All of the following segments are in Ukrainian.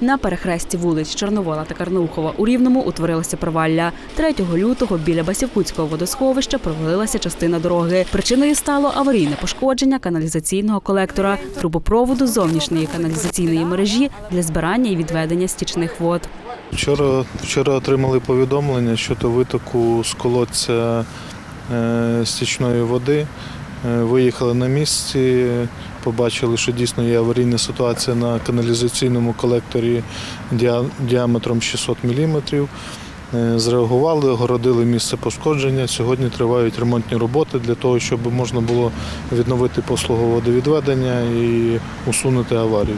На перехресті вулиць Чорновола та Карнаухова у Рівному утворилося провалля. 3 лютого біля Басівкутського водосховища провалилася частина дороги. Причиною стало аварійне пошкодження каналізаційного колектора, трубопроводу зовнішньої каналізаційної мережі для збирання і відведення стічних вод. Вчора, вчора отримали повідомлення щодо витоку з колодця е, стічної води. Е, Виїхали на місці, побачили, що дійсно є аварійна ситуація на каналізаційному колекторі діаметром 600 мм. Зреагували, огородили місце пошкодження. Сьогодні тривають ремонтні роботи для того, щоб можна було відновити послугу водовідведення і усунути аварію.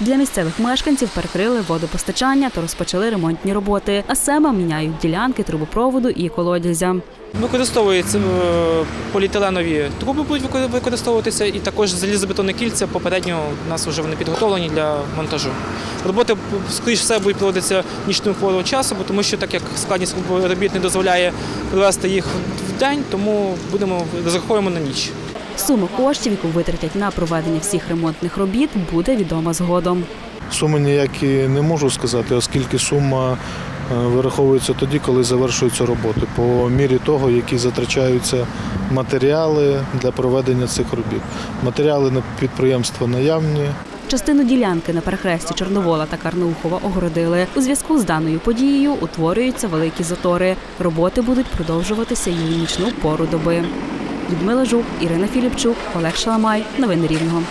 Для місцевих мешканців перекрили водопостачання та розпочали ремонтні роботи. А саме міняють ділянки трубопроводу і колодязя. Використовуються е, поліетиленові труби будуть використовуватися, і також залізобетонні кільця попередньо у нас вже вони підготовлені для монтажу. Роботи, скоріш все, будуть проводитися нічним хворого часу, тому що так як складність робіт не дозволяє провести їх в день, тому будемо розраховуємо на ніч. Сума коштів, яку витратять на проведення всіх ремонтних робіт, буде відома згодом. Суми ніякі не можу сказати, оскільки сума е, вираховується тоді, коли завершуються роботи, по мірі того, які затрачаються матеріали для проведення цих робіт. Матеріали на підприємства наявні. Частину ділянки на перехресті Чорновола та Карнаухова огородили. У зв'язку з даною подією утворюються великі затори. Роботи будуть продовжуватися у нічну пору доби. Людмила Жук, Ірина Філіпчук, Олег Шаламай. Новини Рівного.